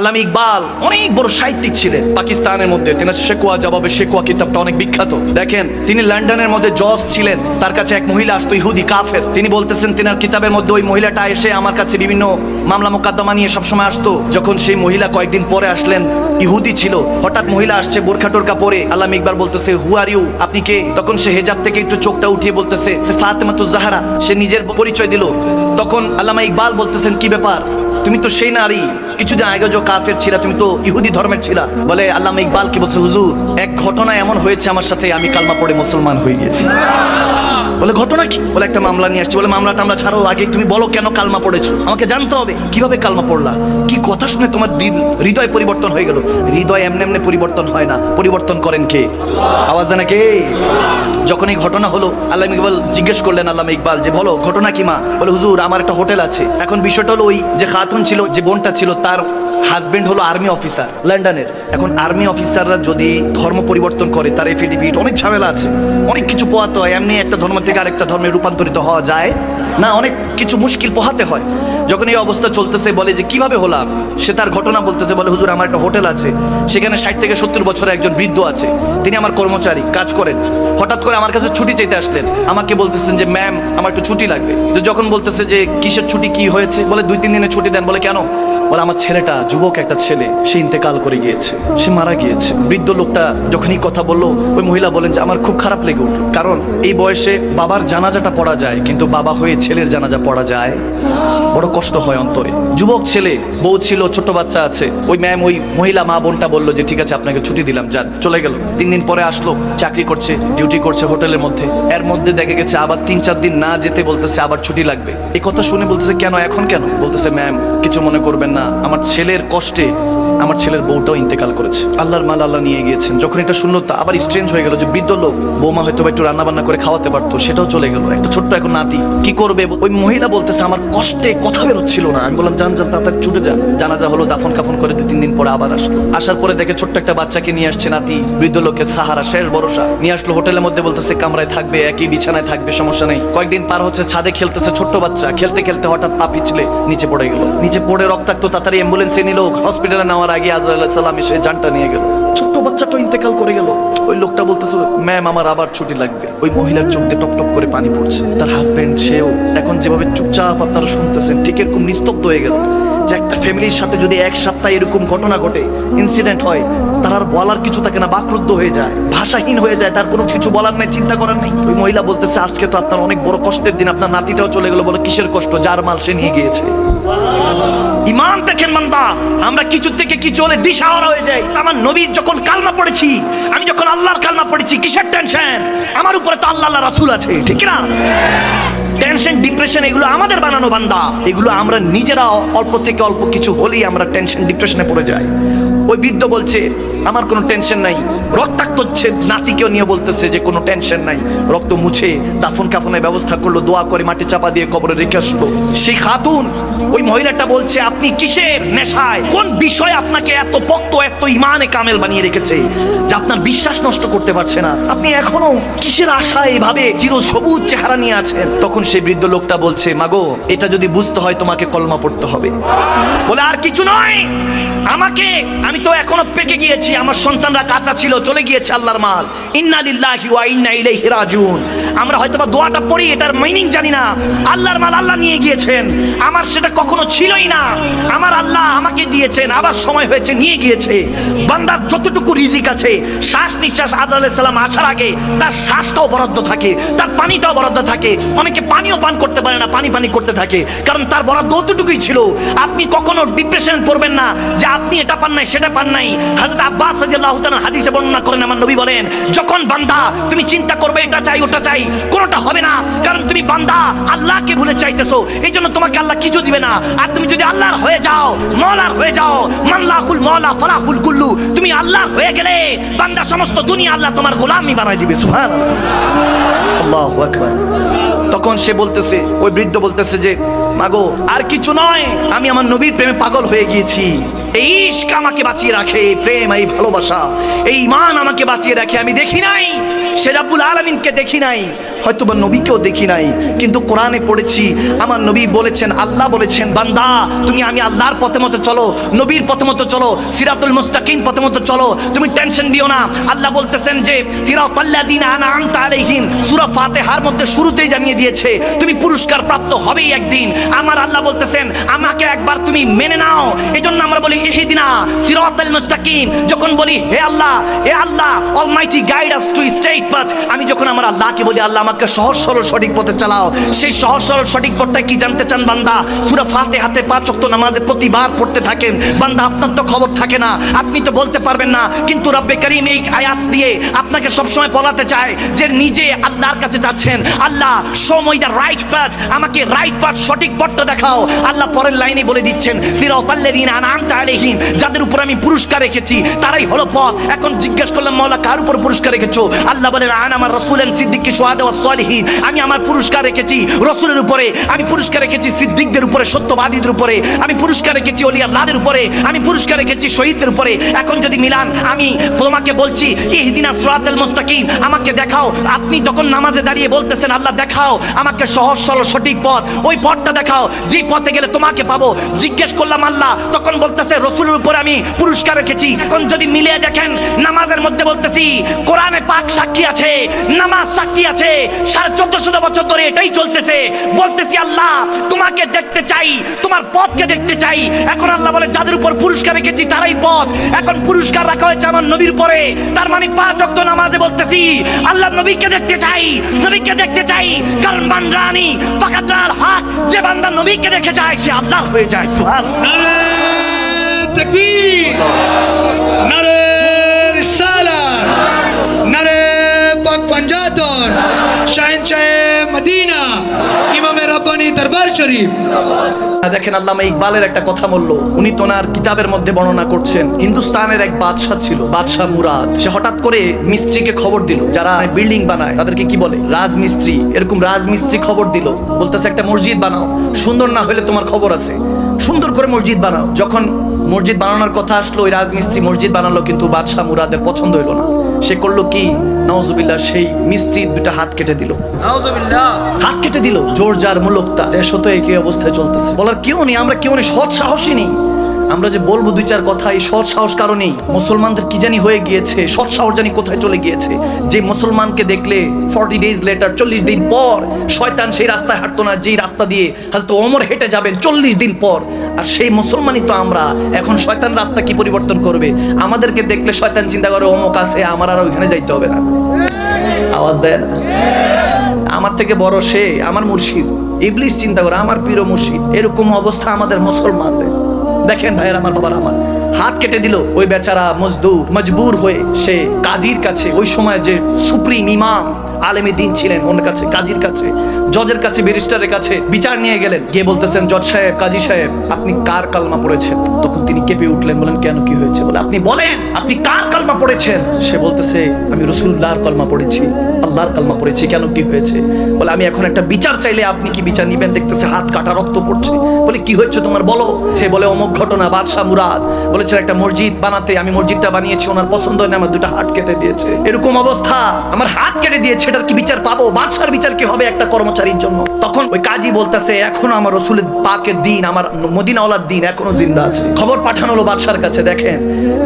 আল্লামা ইকবাল অনেক বড় সাহিত্যিক ছিলেন। পাকিস্তানের মধ্যে। তিনি শেখোয়া জবাবে শেখোয়া কিতাবটা অনেক বিখ্যাত। দেখেন, তিনি লন্ডনের মধ্যে জজ ছিলেন। তার কাছে এক মহিলা আসতো, ইহুদি, কাফের। তিনি বলতেছেন, তিনার কিতাবের মধ্যে ওই মহিলাটা এসে আমার কাছে বিভিন্ন মামলা মোকদ্দমা নিয়ে সবসময় আসতো। যখন সেই মহিলা কয়েকদিন পরে আসলেন, ইহুদি ছিল। হঠাৎ মহিলা আসছে বোরখা টোরকা পরে। আল্লাহ ইকবার বলতেছে হু আর ইউ আপনি কে? তখন সে হেজাব থেকে একটু চোখটা উঠিয়ে বলতেছে, সে ফাতেমাতু জাহারা। সে নিজের পরিচয় দিল। তখন আল্লামা ইকবাল বলতেছেন, কি ব্যাপার? তুমি তো সেই নারী। কিছুদিন আগে যে কাফের ছিল, তুমি তো ইহুদি ধর্মের ছিলা, বলে আল্লাহ ইকবাল কি বলছে, হুজুর, এক ঘটনা এমন হয়েছে আমার সাথে, আমি কালমা পড়ে মুসলমান হয়ে গেছি বলে, ঘটনা কি? বলে, একটা মামলা নিয়ে আসছি। বলে, মামলা টামলা ছাড়ো, আগে তুমি বলো কেন কালমা পড়েছো? আমাকে জানতে হবে, কীভাবে কালমা পড়লা? কি কথা শুনে তোমার দিন, হৃদয় পরিবর্তন হয়ে গেল? হৃদয় এমনি এমনি পরিবর্তন হয় না। পরিবর্তন করেন কে? আওয়াজ দেন কে যখন এই ঘটনা হলো, আল্লাহ ইকবাল জিজ্ঞেস করলেন, আল্লাহ ইকবাল, যে বলো, ঘটনা কি মা? বলে, হুজুর, আমার একটা হোটেল আছে। এখন বিষয়টা হলো ওই যে খাতুন ছিল, যে বোনটা ছিল, তার হাজবেন্ড হলো আর্মি অফিসার লন্ডনের এখন আর্মি অফিসাররা যদি ধর্ম পরিবর্তন করে, তার এফিডেভিট অনেক ঝামেলা আছে। অনেক কিছু পোহাতে হয়, এমনি একটা ধর্ম থেকে আরেকটা ধর্মে রূপান্তরিত হওয়া যায়। না, অনেক কিছু মুশকিল পোহাতে হয়। যখন এই অবস্থা চলতেছে, বলে যে, কীভাবে হলাম? সে তার ঘটনা বলতেছে, বলে, হুজুর, আমার একটা হোটেল আছে। সেখানে ষাট থেকে সত্তর বছরের একজন বৃদ্ধ আছে। তিনি আমার কর্মচারী, কাজ করেন। হঠাৎ করে আমার কাছে ছুটি চাইতে আসলেন। আমাকে বলতেছেন যে, ম্যাম, আমার একটু ছুটি লাগবে। যখন বলতেছে যে, কিসের ছুটি, কি হয়েছে? বলে, দুই, তিন দিনের ছুটি দেন। বলে, কেন? বলে, আমার ছেলেটা যুবক একটা ছেলে, সে ইন্তেকাল করে গিয়েছে, সে মারা গিয়েছে। বৃদ্ধ লোকটা যখন এই কথা বলল, ওই মহিলা বলেন যে, আমার খুব খারাপ লেগে উঠল। কারণ এই বয়সে বাবার জানাজাটা পড়া যায়, কিন্তু বাবা হয়ে ছেলের জানাজা পড়া যায়। বড় কষ্ট হয় অন্তরে। যুবক ছেলে, বউ ছিল, ছোট বাচ্চা আছে। ওই ম্যাম, ওই মহিলা মা বোনটা বলল যে, ঠিক আছে, আপনাকে ছুটি দিলাম, যান। চলে গেল। তিন দিন পরে আসলো, চাকরি করছে, ডিউটি করছে হোটেলের মধ্যে। এর মধ্যে দেখা গেছে, আবার তিন চার দিন না যেতে বলতেছে, আবার ছুটি লাগবে। এই কথা শুনে বলতেছে, কেন, এখন কেন? বলতেছে, ম্যাম, কিছু মনে করবেন না। আমার ছেলের কষ্টে আমার ছেলের বউটাও ইন্তেকাল করেছে। আল্লাহর মাল আল্লাহ নিয়ে গিয়েছেন। যখন এটা শুনলো, তা আবার স্ট্রেঞ্জ হয়ে গেল যে বৃদ্ধ লোক বৌমা হয়তো একটু রান্না বান্না করে খাওয়াতে পারতো, সেটাও চলে গেল। একটা ছোট্ট এখন নাতি, কি করবে? ওই মহিলা বলতেছে, আমার কষ্টে কথা বেরোচ্ছিল না। আমি বললাম যান যান তাড়াতাড়ি ছুটে যান জানাজা হলো, দাফন কাফন করে দু তিন দিন পরে আবার আসলো। আসার পরে দেখে ছোট্ট একটা বাচ্চাকে নিয়ে আসছে নাতি, বৃদ্ধ লোকের সাহারা, শেষ ভরসা। নিয়ে আসলো হোটেলের মধ্যে, বলতেছে, কামরায় থাকবে, একই বিছানায় থাকবে, সমস্যা নেই। কয়েকদিন পার হচ্ছে, ছাদে খেলতেছে ছোট্ট বাচ্চা। খেলতে খেলতে হঠাৎ পা পিছলে নিচে পড়ে গেল। নিচে পড়ে রক্তাক্ত, তাড়াতাড়ি অ্যাম্বুলেন্সে নিল হসপিটালে নেওয়ার আগে আজরাইল সালাম এসে জানটা নিয়ে গেল। ছোট্ট বাচ্চাটা ইন্তেকাল করে গেল। ওই লোকটা বলতেছিল ম্যাম, আমার আবার ছুটি লাগবে। ওই মহিলার চোখ দিয়ে টপ টপ করে পানি পড়ছে। তার হাজবেন্ড সেও এখন যেভাবে চুপচাপ আপনারা শুনতেছেন, ঠিক এরকম নিস্তব্ধ হয়ে গেল। যে একটা ফ্যামিলির সাথে যদি এক সপ্তাহে এরকম ঘটনা ঘটে ইনসিডেন্ট হয়, তার আর বলার কিছু থাকে না, বাকরুদ্ধ হয়ে যায়, ভাষাহীন হয়ে যায়, তার কোনো কিছু বলার নাই, চিন্তা করার নেই। ওই মহিলা বলতেছে, আজকে তো আপনার অনেক বড় কষ্টের দিন, আপনার নাতিটাও চলে গেল বলে কিসের কষ্ট? যার মাল সে নিয়ে গিয়েছে। ইমান দেখেন মান্দা আমরা কিছু থেকে কিছু হলে দিশাহারা হয়ে যাই। আমার নবীর যখন কালমা পড়েছি, আমি যখন আল্লাহর কালমা পড়েছি, কিসের টেনশন আমার উপরে তো আল্লাহ রাসূল আছে, ঠিক না? টেনশন ডিপ্রেশন এগুলো আমাদের বানানো বান্দা। এগুলো আমরা নিজেরা অল্প থেকে অল্প কিছু হলেই আমরা টেনশন ডিপ্রেশনে পড়ে যাই। ওই বৃদ্ধ বলছে, আমার কোনো টেনশন নাই। রক্তাক্ত হচ্ছে, নাতিকেও নিয়ে বলতেছে যে, কোনো টেনশন নাই। রক্ত মুছে, দাফন কাফনের ব্যবস্থা করল, দোয়া করে মাটি চাপা দিয়ে কবরে রেখে আসলো। সেই খাতুন, ওই মহিলাটা বলছে, আপনি কিসের নেশায়? কোন বিষয় আপনাকে এত পক্ত, এত ইমানে কামেল বানিয়ে রেখেছে, যে আপনার বিশ্বাস নষ্ট করতে পারছে না? আপনি এখনও কিসের আশায় এভাবে চির সবুজ চেহারা নিয়ে আছেন? তখন সেই বৃদ্ধ লোকটা বলছে, মাগো, এটা যদি বুঝতে হয় তোমাকে কলমা পড়তে হবে। বলে, আর কিছু নয়। আমাকে, আমি তো এখনও পেকে গিয়েছি। আমার সন্তানরা কাঁচা ছিল, চলে গিয়েছে আল্লাহর মাল। ইন্না লিল্লাহি ওয়া ইন্না ইলাইহি রাজিউন। আমরা হয়তো বা দোয়াটা পড়ি, এটার মিনিং জানি না। আল্লাহর মাল আল্লাহ নিয়ে গিয়েছেন। আমার সেটা কখনো ছিলই না। আমার আল্লাহ আমাকে দিয়েছেন, আবার সময় হয়েছে, নিয়ে গিয়েছে। বান্দার যতটুকু রিজিক আছে, শ্বাস নিঃশ্বাস আজর আলাইহিস সালাম আসার আগে, তার শ্বাসটাও বরাদ্দ থাকে, তার পানিটাও বরাদ্দ থাকে। অনেকে পানিও পান করতে পারে না, পানি পানি করতে থাকে। কারণ তার বরাদ্দ অতটুকুই ছিল। আপনি কখনো ডিপ্রেশন পড়বেন না যে আপনি এটা পান নাই, সেটা পান নাই। হযরত আব্বাস রাদিয়াল্লাহু তাআলা হাদিসে বর্ণনা করেন, আমার নবী বলেন, যখন বান্দা তুমি চিন্তা করবে এটা চাই, ওটা চাই, কোনোটা হবে না, কারণ তুমি বান্দা আল্লাহকে ভুলে চাইতেছো এই জন্য তোমাকে আল্লাহ কিছু দিবে না। আর তুমি যদি আল্লাহর হয়ে যাও, মওলার হয়ে যাও, মানলাহুল মওলা ফালাহুল কুল্লু, তুমি আল্লাহর হয়ে গেলে বান্দা সমস্ত দুনিয়া আল্লাহ তোমার গোলামি বানাই দিবে, সুবহানাল্লাহ। আল্লাহু আকবার। তখন সে বলতেছে, ওই বৃদ্ধ বলতেছে যে, মাগো, আর কিছু নয়, আমি আমার নবীর প্রেমে পাগল হয়ে গিয়েছি। এই ইশক আমাকে বাঁচিয়ে রাখে, এই প্রেম, এই ভালোবাসা। এই ইমান আমাকে বাঁচিয়ে রাখে, আমি দেখি নাই। সে রাব্বুল আলামিনকে দেখি নাই। হয়তো বা নবীকেও দেখি নাই, কিন্তু কোরআনে পড়েছি, আমার নবী বলেছেন, আল্লাহ বলেছেন, বান্দা, তুমি আমি আল্লাহর পথে মতো চলো, নবীর পথে মতো চলো, সিরাতুল মুস্তাকিম পথে মতো চলো, তুমি টেনশন দিও না। আল্লাহ বলতেছেন যে, সিরাতাল্লাযিনা আনআমতা আলাইহিম, সূরা ফাতিহার মধ্যে শুরুতেই জানিয়ে দিয়েছে, তুমি পুরস্কার প্রাপ্ত হবেই একদিন। আমার আল্লাহ বলতেছেন, আমাকে একবার তুমি মেনে নাও। এজন্য আমরা বলি, ইহদিনা সিরাতাল মুস্তাকিম, যখন বলি, হে আল্লাহ হে Allah almighty guide us to straight path আমি যখন আমার আল্লাহকে বলি, আল্লাহ আমাকে সহজ সরল সঠিক পথে চালাও। সেই সহজ সরল সঠিক পথটা কি জানতে চান বান্দা? সূরা ফাতিহাতে পাঁচ ওয়াক্ত নামাজে প্রতিবার পড়তে থাকেন। বান্দা, আপনার তো খবর থাকে না। আপনি তো বলতে পারবেন না। কিন্তু রব্বে করিম এই আয়াত দিয়ে আপনাকে সবসময় বলাতে চায় যে নিজে আল্লাহর কাছে যাচ্ছেন। আল্লাহ, সময় দা রাইট পাথ। আমাকে রাইট পাথ, সঠিক পথটা দেখাও। আল্লাহ পরের লাইনে বলে দিচ্ছেন, ফিরাতাল্লাযিনা আনআমতা আলাইহিম যাদের উপর আমি পুরস্কার রেখেছি, তারাই হলো পথ। এখন জিজ্ঞেস করলাম, মাওলা, কার উপর পুরস্কার রেখেছো? আল্লাহ বলেন, আন আমার রাসূলেন সুহাদা ওয়াস সলিহিন আমি আমার পুরস্কার রেখেছি রসুলের উপরে, আমি পুরস্কার রেখেছি সিদ্দিকদের উপরে, সত্যবাদীদের উপরে, আমি পুরস্কার রেখেছি অলি আল্লাহদের উপরে, আমি পুরস্কার রেখেছি শহীদদের উপরে। এখন যদি মিলান, আমি তোমাকে বলছি, ইহদিনা সিরাতাল মুস্তাকিম, আমাকে দেখাও, আপনি যখন নামাজে দাঁড়িয়ে বলতেছেন, আল্লাহ দেখাও, আমাকে সহজ, সরল, সঠিক পথ, ওই পথটা দেখাও, যে পথে গেলে তোমাকে পাবো। জিজ্ঞেস করলাম আল্লাহ, তখন বলতেছে, রসুলের উপরে আমি পুরস্কার রেখেছি। এখন যদি মিলিয়ে দেখেন, নামাজের মধ্যে বলতেছি, কোরআনে পাক সাক্ষী আছে, নামাজ সাক্ষী আছে সাড়ে চোদ্দশো বছর ধরে এটাই চলতেছে। বলতেছি, আল্লাহ, তোমাকে দেখতে চাই, তোমার পথকে দেখতে চাই। এখন আল্লাহ বলে, যাদের উপর পুরস্কার রেখেছি, তারাই পথ। এখন পুরস্কার রাখা হয়েছে আমার নবীর পরে। তার মানে পাঁচ অক্ত নামাজে বলতেছি, আল্লাহ নবীকে দেখতে চাই, নবীকে দেখতে চাই। কারণ বান্দানি ফাকাদরাল হক, যে বান্দা নবীকে দেখে যায়, সে আল্লাহ হয়ে যায় সুবহান নারে। পাক পাঞ্জাতন শাহেনশাহ মদিনা, ইমামে রব্বানি দরবার শরীফ। দেখেন আল্লামা ইকবালের একটা কথা বলল। উনি তোনার কিতাবের মধ্যে বর্ণনা করছেন। হিন্দুস্তানের এক বাদশাহ ছিল, বাদশাহ মুরাদ। সে হঠাৎ করে মিস্ত্রিকে খবর দিল। যারা বিল্ডিং বানায়, তাদেরকে কি বলে? রাজমিস্ত্রি। এরকম রাজমিস্ত্রি খবর দিল। বলতেছে, একটা মসজিদ বানাও। সুন্দর না হলে তোমার খবর আছে। সুন্দর করে মসজিদ বানাও। যখন মসজিদ বানানোর কথা আসলো, ওই রাজমিস্ত্রি মসজিদ বানালো, কিন্তু বাদশাহ মুরাদের পছন্দ হইল না। সে করল কি? নওজুবিল্লাহ সেই মিস্ত্রি দুটা হাত কেটে দিল। হাত কেটে দিল জোর যার মূলক তা দেশ তো একই অবস্থায় চলতেছে। বলার কেউ নেই আমরা কেউ নেই সৎ সাহসী নেই। আমরা যে বলব দুই চার কথা এই সৎ সাহস কারণেই মুসলমানদের কি জানি হয়ে গিয়েছে, সৎ সাহস জানি কোথায় চলে গিয়েছে। যে মুসলমানকে দেখলে ফর্টি ডেজ লেটার চল্লিশ দিন পর, শয়তান সেই রাস্তায় হাঁটতো না, যেই রাস্তা দিয়ে হয়তো অমর হেঁটে যাবেন চল্লিশ দিন পর। আর সেই মুসলমানই তো আমরা। এখন শয়তান রাস্তা কি পরিবর্তন করবে? আমাদেরকে দেখলে শয়তান চিন্তা করে, অমুক আছে, আমার আর ওইখানে যাইতে হবে না। আওয়াজ দেন? আমার থেকে বড় সে, আমার মুর্শিদ। ইবলিস চিন্তা করে, আমার প্রিয় মুর্শিদ, এরকম অবস্থা আমাদের মুসলমানদের। দেখেন ভাইয়ের আমার, বাবার আমার। হাত কেটে দিল ওই বেচারা মজদুর, মজবুর হয়ে সে কাজীর কাছে, ওই সময় যে সুপ্রিম ইমাম আলেমী দিন ছিলেন ওনার কাছে, কাজীর কাছে, জজের কাছে, ব্যারিস্টারের কাছে। বিচার নিয়ে গেলেন। গিয়ে বলতেছেন, জজ সাহেব, কাজী সাহেব, আপনি কার কালমা পড়েছেন? তখন তিনি কেঁপে উঠলেন, বলেন, কেন, কি হয়েছে? বলে, আপনি বলেন, আপনি কার কালমা পড়েছেন? সে বলতেছে, আমি রসুল্লাহর কলমা পড়েছি, আল্লাহর কালমা পড়েছি, কেন, কি হয়েছে? বলে, আমি এখন একটা বিচার চাইলে আপনি কি বিচার নিবেন? দেখতেছে, হাত কাটা রক্ত পড়ছে। বলে, কি হয়েছে তোমার, বলো? সে বলে, অমুক ঘটনা, বাদশাহ মুরাদ। বলেছে একটা মসজিদ বানাতে, আমি মসজিদটা বানিয়েছি, ওনার পছন্দ হয় না আমার দুটা হাত কেটে দিয়েছে। এরকম অবস্থা, আমার হাত কেটে দিয়েছে। এটার কি বিচার পাবো? বাদশার বিচার কি হবে একটা কর্মচারীর জন্য? তখন ওই কাজী বলতেছে, এখনও আমার রসুলের পাকের দিন, আমার মদিনাওয়ালার দিন এখনও জিন্দা আছে। খবর পাঠানো হলো বাদশার কাছে, দেখেন।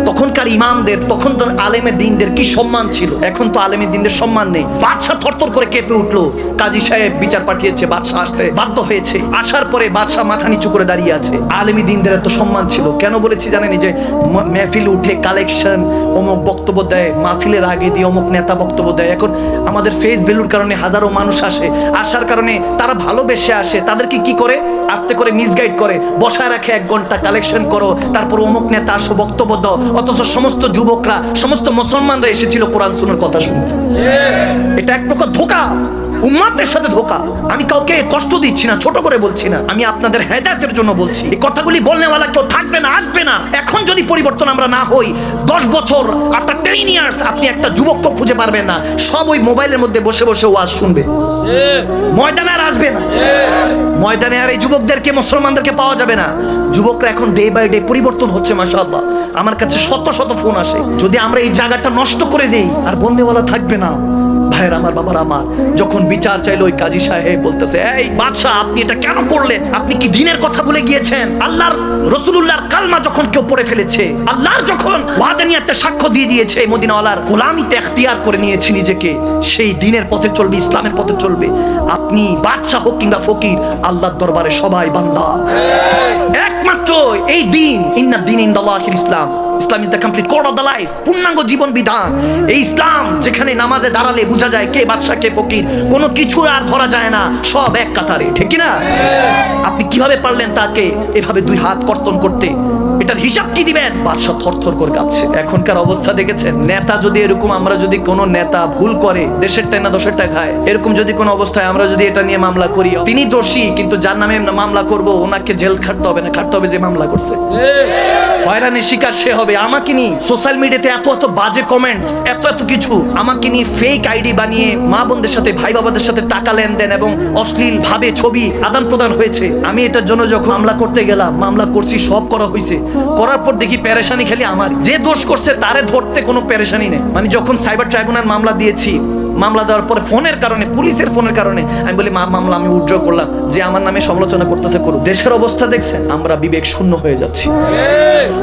তখনকার ইমামদের, তখন তো আলেমের দিনদের কি সম্মান ছিল? এখন তো আলেমের দিনদের সম্মান নেই। বাদশাহ থরথর করে কেঁপে উঠল। কাজী সাহেব বিচার পাঠিয়েছে, বাদশাহ আসতে বাধ্য হয়েছে। আসার পরে বাদশাহ মাথা নিচু করে দাঁড়িয়ে আছে। আলেমী দিনদের এত সম্মান ছিল। কেন বলেছি জানেন যে মেহফিল উঠে কালেকশন অমুক বক্তব্য দেয়, মাহফিলের আগে দিয়ে অমুক নেতা বক্তব্য দেয়। এখন আমাদের ফেস ভ্যালুর কারণে হাজারো মানুষ আসে আসার কারণে তারা ভালোবেসে আসে। তাদেরকে কি করে? আস্তে করে মিসগাইড করে। বসায় রাখে এক ঘণ্টা কালেকশন করো তারপর অমুক নেতা আসো বক্তব্য দাও। অথচ সমস্ত যুবকরা সমস্ত মুসলমানরা এসেছিল কোরআন শুনার কথা শুনতে। এটা এক প্রকার ধোকা। উম্মাতের সাথে ধোকা। আমি কাউকে কষ্ট দিচ্ছি না, ছোট করে বলছি না। আমি আপনাদের হেদায়তের জন্য বলছি। এই কথাগুলি বলনেওয়ালা কেউ থাকবে না, আসবে না। এখন যদি পরিবর্তন আমরা না হই, দশ বছর আফটার টেন ইয়ার্স আপনি একটা যুবককে খুঁজে পারবেন না। সব ওই মোবাইলের মধ্যে বসে বসে ওয়াজ শুনবে। ময়দানে আর আসবে না। ময়দানে আর এই যুবকদেরকে, মুসলমানদেরকে পাওয়া যাবে না। যুবকরা এখন ডে বাই ডে পরিবর্তন হচ্ছে, মাশাআল্লাহ। আমার কাছে শত শত ফোন আসে। যদি আমরা এই জায়গাটা নষ্ট করে দেই, আর বন্দেওয়ালা থাকবে না। ভাইয়ের আমার বাবার আমার যখন বিচার চাইলো ওই কাজী সাহেব বলতেছে এই বাদশাহ আপনি এটা কেন করলেন? আপনি কি দিনের কথা বলে গিয়েছেন? আল্লাহর রসুলুল্লাহর কালমা যখন কেউ পড়ে ফেলেছে আল্লাহর যখন ওয়াদানিয়াতে সাক্ষ্য দিয়ে দিয়েছে মদিনাওয়ালার গোলামিতে এখতিয়ার করে নিয়েছে নিজেকে সেই দিনের পথে চলবে ইসলামের পথে চলবে। আপনি বাদশাহ হোক কিংবা ফকির আল্লাহর দরবারে সবাই বান্দা। একমাত্র এই দিন ইন্না দিন in Islam Islam is the complete code of the life পূর্ণাঙ্গ জীবন বিধান। এই ইসলাম যেখানে নামাজে দাঁড়ালে বোঝা যায় কে বাদশা কে ফকির। কোনো কিছু আর ধরা যায় না, সব এক কাতারে, ঠিক কিনা? আপনি কীভাবে পারলেন তাকে এভাবে দুই হাত কর্তন করতে? এটার হিসাব কি দিবেন? বাদশাহ থরথর করে কাঁপছে এখনকার অবস্থা দেখেছেন, নেতা যদি এরকম, আমরা যদি কোনো নেতা ভুল করে, দেশের টাকা না দশের টাকা খায় এরকম যদি কোনো অবস্থায় আমরা যদি এটা নিয়ে মামলা করি, তিনি দোষী, কিন্তু যার নামে মামলা করব, ওনাকে জেল খাটতে হবে না, খাটতে হবে যে মামলা করছে। হয়রানির শিকার সে হবে, আমাকে নিয়ে সোশ্যাল মিডিয়াতে এত এত বাজে কমেন্টস এত এত কিছু, আমাকে নিয়ে ফেক আইডি বানিয়ে মা বোনদের সাথে, ভাই বাবাদের সাথে টাকা লেনদেন এবং অশ্লীল ভাবে ছবি আদান প্রদান হয়েছে। আমি এটার জন্য যখন মামলা করতে গেলাম, মামলা করছি, সব করা হয়েছে। করার পর দেখি প্যারেশানি খেলি আমার। যে দোষ করছে, তারে ধরতে কোনো প্যারেশানি নেই। মানে যখন সাইবার ট্রাইব্যুনাল মামলা দিয়েছি মামলা দেওয়ার পরে ফোনের কারণে, পুলিশের ফোনের কারণে, আমি বলি, মা, মামলা আমি উজ্জ্বল করলাম। যে আমার নামে সমালোচনা করতেছে, করুক। দেশের অবস্থা দেখছেন, আমরা বিবেক শূন্য হয়ে যাচ্ছি।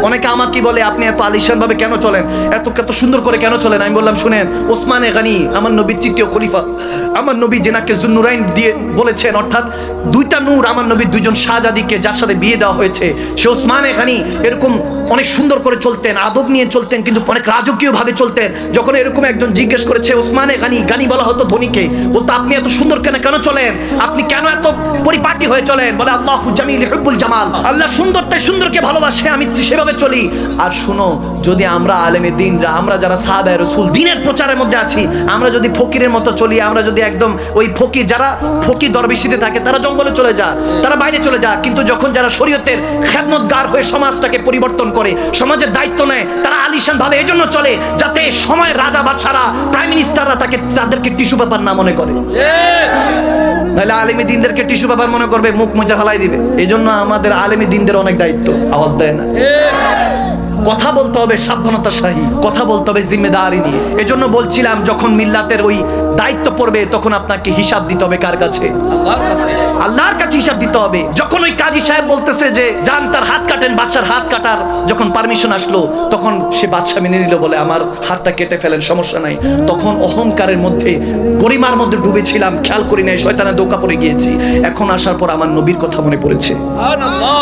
অনেকে আমাকে বলে, আপনি এত আলিশান ভাবে কেন চলেন? এত এত সুন্দর করে কেন চলেন? আমি বললাম, শুনেন, ওসমানে গানি আমার নবীর তৃতীয় খলিফা। আমার নবী জেনাকে জুন্নুরাইন দিয়ে বলেছেন, অর্থাৎ দুইটা নূর আমার নবীর দুইজন শাহজাদিকে যার সাথে বিয়ে দেওয়া হয়েছে, সে ওসমানে গানি। এরকম অনেক সুন্দর করে চলতেন, আদব নিয়ে চলতেন, কিন্তু অনেক রাজকীয় ভাবে চলতেন। যখন এরকম একজন জিজ্ঞেস করেছে, ওসমানে গানি গানি বলা হতো ধনীকে? বলতো, আপনি এত সুন্দর কেন কেন চলেন? আপনি কেন এত পরিপাটি হয়ে চলেন? বলে, আল্লাহ জামিল হিব্বুল জামাল। আল্লাহ সুন্দরটাই সুন্দরকে ভালোবাসে, আমি সেভাবে চলি। আর শুনো, যদি আমরা আলেমে দিনরা, আমরা যারা সাহাবায়ে রাসূল, দিনের প্রচারের মধ্যে আছি, আমরা যদি ফকিরের মতো চলি, আমরা যদি একদম ওই ফকির, যারা ফকির দরবেশিতে থাকে, তারা জঙ্গলে চলে যায় তারা বাইরে চলে যায় কিন্তু যখন যারা শরীয়তের খেদমতগার হয়ে সমাজটাকে পরিবর্তন করে সমাজের দায়িত্ব নেয়, তারা আলিশান ভাবে এই জন্য চলে যাতে সময় রাজা বাদশারা প্রাইম মিনিস্টাররা তাকে, তাদেরকে টিস্যু পেপার না মনে করে। তাহলে আলেমী দিনদেরকে টিস্যু পেপার মনে করবে, মুখ মুজা ফেলাই দিবে। এই জন্য আমাদের আলেমী দিনদের অনেক দায়িত্ব, আওয়াজ দেয় না। কথা বলতে হবে সাবধানতার সাহি কথা বলতে হবে জিম্মেদারি নিয়ে। এজন্য বলছিলাম যখন মিল্লাতের ওই দায়িত্ব পড়বে তখন আপনাকে হিসাব দিতে হবে কার কাছে? আল্লাহর কাছে। হিসাব দিতে হবে। যখন ওই কাজী সাহেব বলতেছে যে যান তার হাত কাটেন বাচ্চার হাত কাটার। যখন পারমিশন আসলো তখন সে বাচ্চা মেনে নিল বলে আমার হাতটা কেটে ফেলেন সমস্যা নাই। তখন অহংকারের মধ্যে গরিমার মধ্যে ডুবেছিলাম খেয়াল করি নাই শয়তানে দোকা পড়ে গিয়েছি। এখন আসার পর আমার নবীর কথা মনে পড়েছে।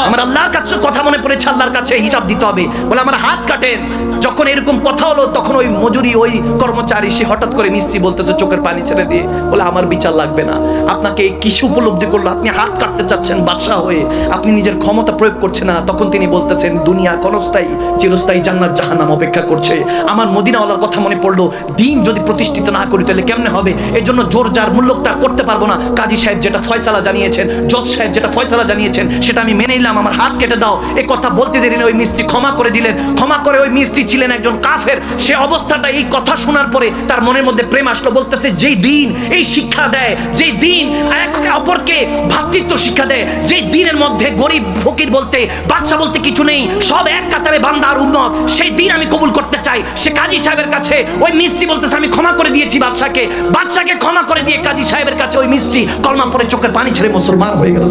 আমার আল্লাহর কাছে কথা মনে পড়েছে আল্লাহর কাছে হিসাব দিতে হবে। বলে আমার হাত কাটেন যখন এরকম কথা হলো, তখন ওই মজুরি, ওই কর্মচারী, সে হঠাৎ করে মিস্ত্রি বলতেছে, চোখের পানি ছেড়ে দিয়ে। বলে, আমার বিচার লাগবে না। আপনাকে এই কিসে উপলব্ধি করল? আপনি হাত কাটতে চাচ্ছেন বাদশাহ হয়ে। আপনি নিজের ক্ষমতা প্রয়োগ করছেন না। তখন তিনি বলতেছেন, দুনিয়া ক্ষণস্থায়ী, চিরস্থায়ী জান্নাত জাহান্নাম অপেক্ষা করছে। আমার মদিনাওয়ালার কথা মনে পড়ল। দিন যদি প্রতিষ্ঠিত না করি, তাহলে কেমনে হবে? এই জন্য জোর যার মূল্য তার করতে পারব না। কাজী সাহেব যেটা ফয়সালা জানিয়েছেন, জজ সাহেব যেটা ফয়সালা জানিয়েছেন, সেটা আমি মেনে নিলাম। আমার হাত কেটে দাও। এই কথা বলতে দেরি না। ওই মিস্ত্রি ক্ষমা করে দিলেন। ক্ষমা করে ওই মিস্ত্রি ছিলেন একজন কাফের। সে অবস্থাটা, এই কথা শোনার পরে তার মনের মধ্যে প্রেম আসলো, বলতেছে, যেই দিন এই শিক্ষা দেয়, যেই দিন এক অপরকে ভ্রাতৃত্ব শিক্ষা দেয়, যেই দিনের মধ্যে গরিব ফকির বলতে বাচ্চা বলতে কিছু নেই, সব এক কাতারে বান্দার উন্নত সেই দিন আমি কবুল করতে চাই। সে কাজী সাহেবের কাছে ওই মিস্ত্রি বলতেছে, আমি ক্ষমা করে দিয়েছি বাদশাকে। বাদশাকে ক্ষমা করে দিয়ে কাজী সাহেবের কাছে ওই মিস্ত্রি কলমা পরে চোখের পানি ছেড়ে মুসলমান হয়ে গেল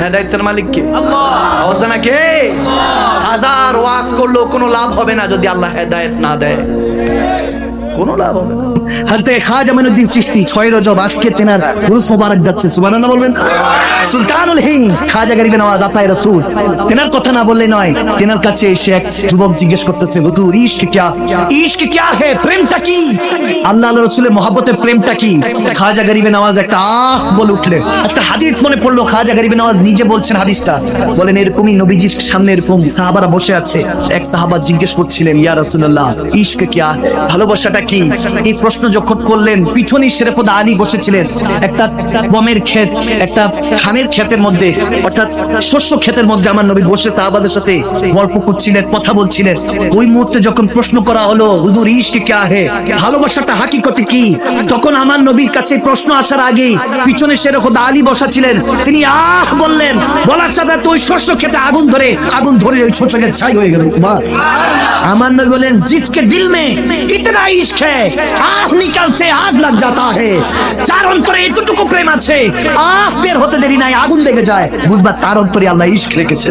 হেদায়তের মালিক কে? আওয়াজ দেয় না কে হাজার ওয়াজ করলেও কোনো লাভ হবে না যদি আল্লাহ হেদায়ত না দেয়। কোনো লাভ হবে না। হাজতে খাজা মাইনুদ্দিন চিশতি ছয় রজব আজকে তেনার রুস মোবারক যাচ্ছে। সুবহানাল্লাহ বলবেন? সুলতানুল হিন্দ খাজা গরিবে নওয়াজ আতাই রাসূল। তেনার কথা না বললে নয়, তেনার কাছে এসে এক যুবক জিজ্ঞেস করতেছে, হুজুর, ইশক কিয়া ইশক কিয়া হে? প্রেমটা কি? আল্লাহ আল্লাহ রাসূলের মহব্বতের প্রেমটা কি? খাজা গরিবে নওয়াজ একটা আহ বলে উঠলেন একটা হাদিস মনে পড়ল, খাজা গরিবে নওয়াজ নিজে বলছেন হাদিসটা। বলেন, এরকমই নবীজির সামনে এরকম সাহাবারা বসে আছে। এক সাহাবা জিজ্ঞেস করছিলেন, ইয়া রাসূলুল্লাহ, ইশক কিয়া? ভালোবাসাটা কি? এই প্রশ্ন যখন করলেন, পিছনই শেরেফদ আলী বসেছিলেন, একটা গমের ক্ষেত, একটা ধানের ক্ষেতের মধ্যে, অর্থাৎ শস্য ক্ষেতের মধ্যে আমার নবী বসে তাহাবাদের সাথে গল্প করছিলেন, কথা বলছিলেন। ওই মুহূর্তে যখন প্রশ্ন করা হলো হুদুর ইশকে কে আহে? ভালোবাসাটা হাকি হাকিকতে কি? তখন আমার নবীর কাছে প্রশ্ন আসার আগে পিছনে শেরেফদ আলী বসাছিলেন তিনি আহ বললেন, বলার সাথে তো ওই শস্য ক্ষেতে আগুন ধরে আগুন ধরে ওই শস্যকে ছাই হয়ে গেল। আমার নবী বলেন জিসকে দিল মে, ইতনা ইশক হ্যায় আগ লাগ যাতা হে। যার অন্তরে এতটুকু প্রেম আছে আহ বের হতে দেরি নাই, আগুন লেগে যায়। বুঝবা তার অন্তরে আল্লাহ ইস্ক রেখেছে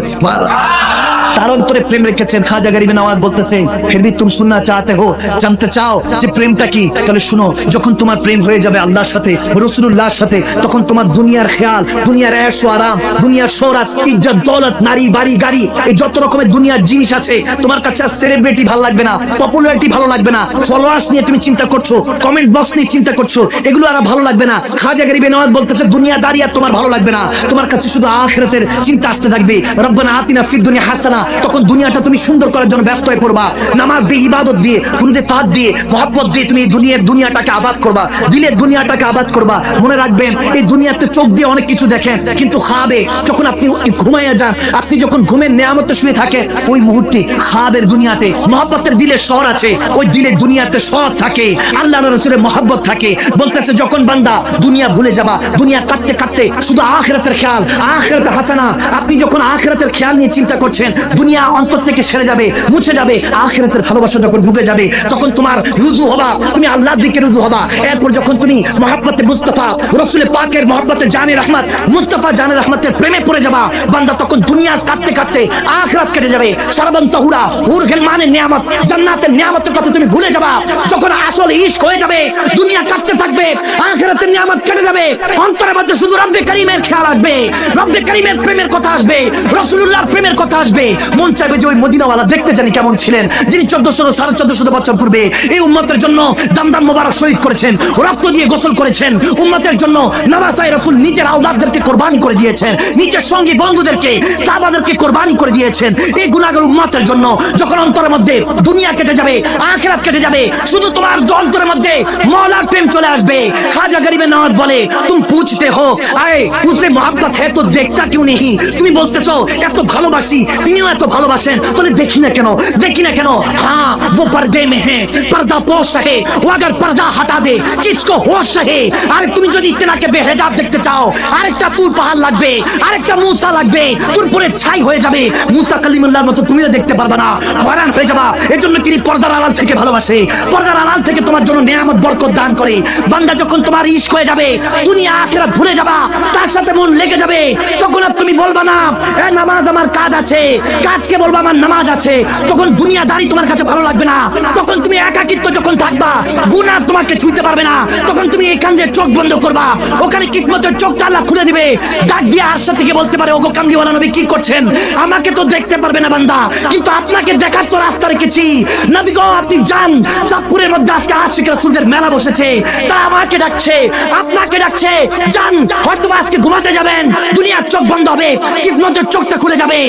তার অন্তরে প্রেম রেখেছেন। খাজা গরিব নওয়াজ বলতেছে ফির ভি তুম শুননা চাহতে হো, জানতে চাও যে প্রেমটা কি? তাহলে শুনো, যখন তোমার প্রেম হয়ে যাবে আল্লাহর সাথে রসুল্লাহর সাথে, তখন তোমার দুনিয়ার খেয়াল, দুনিয়ার এশ আরাম, দুনিয়ার সৌরাত, ইজ্জত, দৌলত, নারী, বাড়ি, গাড়ি, এই যত রকমের দুনিয়ার জিনিস আছে, তোমার কাছে আর সেলিব্রিটি ভালো লাগবে না পপুলারিটি ভালো লাগবে না ফলোয়ার্স নিয়ে তুমি চিন্তা করছ কমেন্ট বক্স নিয়ে চিন্তা করছ, এগুলো আর ভালো লাগবে না। খাজা গরিবে নওয়াজ বলতেছে দুনিয়া দাঁড়িয়ে তোমার ভালো লাগবে না, তোমার কাছে শুধু আখিরাতের চিন্তা আসতে থাকবে, রব্বানা আতিনা ফিদ দুনিয়া হাসানা তখন দুনিয়াটা তুমি সুন্দর করার জন্য ব্যস্ত হয়ে পড়বা। নামাজ দিয়ে, ইবাদত দিয়ে কুনুতে ফাদ দিয়ে, মহব্বত দিয়ে তুমি দুনিয়ার দুনিয়াটাকে আবাদ করবা। দিলের দুনিয়াটাকে আবাদ করবা। মনে রাখবেন, এই দুনিয়াতে চোখ দিয়ে অনেক কিছু দেখেন, কিন্তু খাবে, যখন আপনি ঘুমাইয়া যান, আপনি যখন ঘুমের নেয়ামতে শুয়ে থাকেন, ওই মুহূর্তে খাবের দুনিয়াতে মহব্বতের দিলের শহর আছে। ওই দিলের দুনিয়াতে সব থাকে আল্লাহ রসুলের মহব্বত থাকে। বলতেছে, যখন বান্দা দুনিয়া ভুলে যাবা, দুনিয়া কাটতে কাটতে শুধু আখরাতের খেয়াল, আখরাতে হাসানা। আপনি যখন আখরাতের খেয়াল নিয়ে চিন্তা করছেন দুনিয়া অন্তর থেকে সেরে যাবে, মুছে যাবে, আখরাতের ভালোবাসা যখন ঢুকে যাবে, তখন তোমার রুজু হবা, তুমি আল্লাহর দিকে রুজু হবা। এরপর যখন তুমি মহাব্বতে মুস্তাফা রসুলের পাকের মহাব্বতে জানে রহমত, মুস্তাফা জানে রহমতের প্রেমে পড়ে যাবা, বান্দা তখন দুনিয়া কাটতে কাটতে আখরাত কেটে যাবে। সারাবন তাহুরা হুর গেলমানের নিয়ামত, জান্নাতের নিয়ামতের কথা তুমি ভুলে যাবা। যখন আসল ইশক হয়ে যাবে, দুনিয়া কাটতে থাকবে, আখরাতের নিয়ামত কেটে যাবে। অন্তরের মধ্যে শুধু রব্বে করিমের খেয়াল আসবে, রব্বে করিমের প্রেমের কথা আসবে রসুল্লাহর প্রেমের কথা আসবে। মন চাইবে যে ওই মদিনাওয়ালা দেখতে জানি কেমন ছিলেন, যিনি চোদ্দশো সাড়ে চোদ্দশো বছর পূর্বে এই উম্মতের জন্য দামদান মোবারক শহীদ করেছেন, রক্ত দিয়ে গোসল করেছেন, উম্মতের জন্য নামাজাই রফুল নিজের আওলাদদেরকে কোরবানি করে দিয়েছেন, নিজের সঙ্গী বন্ধুদেরকে তাবাদেরকে কোরবানি করে দিয়েছেন। এই গুণাগর উম্মতের জন্য যখন অন্তরের মধ্যে দুনিয়া কেটে যাবে, আখেরাত কেটে যাবে, শুধু তোমার অন্তরের মধ্যে মৌলার প্রেম চলে আসবে। খাজা গরিবের নামাজ বলে, তুমি পুছতে হো। আয়, উসে মোহাম্মত হ্যাঁ তো দেখতা কিউ নেই তুমি বলতেছো, এত ভালোবাসি। তিনিও এত ভালোবাসেন তাহলে দেখি না কেন দেখি না কেন হ্যাঁ वो पर्दे में है पर्दा पोश है वो अगर पर्दा हटा दे किसको होश है আরে তুমি যদি তেনাকে বেহেজাব দেখতে চাও আরেকটা তুর পাহাড় লাগবে আরেকটা মুসা লাগবে তোর পরে ছাই হয়ে যাবে মুসা কালিমুল্লাহর মতো তুমিও দেখতে পারবে না হয়রান হয়ে যাবা এজন্য তিনি পর্দার আড়াল থেকে ভালোবাসে পর্দার আড়াল থেকে তোমার জন্য নিয়ামত বরকত দান করে বান্দা যখন তোমার ইশক হয়ে যাবে দুনিয়া আখেরাত ভুলে যাবা তার সাথে মন লেগে যাবে তখন আর তুমি বলবা না এ নামাজ আমার কাজ আছে কাজকে বলবা, আমার নামাজ আছে। তখন দুনিয়াদারি তোমার কাছে ভালো লাগবে না। তখন তুমি একাকিত্ব যখন থাকবা, গুনাহ তোমাকে ছুঁতে পারবে না। তখন তুমি এখান দিয়ে চোখ বন্ধ করবা। ওখানে কিসমতের চোখটা আল্লাহ খুলে দিবে। ডাক দিয়ে আরশা থেকে বলতে পারে, ওগো কামলিওয়ালা নবী, কি করছেন? আমাকে তো দেখতে পারবে না বান্দা। কিন্তু আপনাকে দেখার তো রাস্তা রেখেছি। নবী গো, আপনি যান। চাঁদপুরের মধ্যে আজকে আশিক রাসূলদের মেলা বসেছে। তারা আমাকে ডাকছে, আপনাকে ডাকছে। যান হয়তো আজকে ঘুমাতে যাবেন। দুনিয়ার চোখ বন্ধ হবে, কিসমতের চোখটা খুলে যাবে।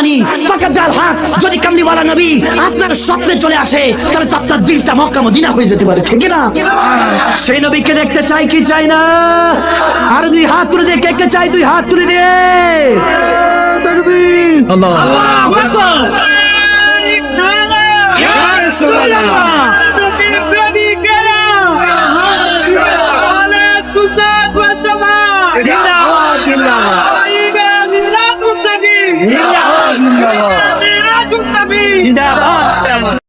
মানরানি ফাকাদার হাত যদি কামলিওয়ালা নবী আপনার স্বপ্নে চলে আসে তাহলে তো আপনার দিলটা মক্কা মদিনা হয়ে যেতে পারে ঠিক না সেই নবীকে দেখতে চাই কি চাই না? আর দুই হাত তুলে দিয়ে কে কে চাই দুই হাত তুলে দিয়ে আল্লাহ। Ya জিন্দাবাদ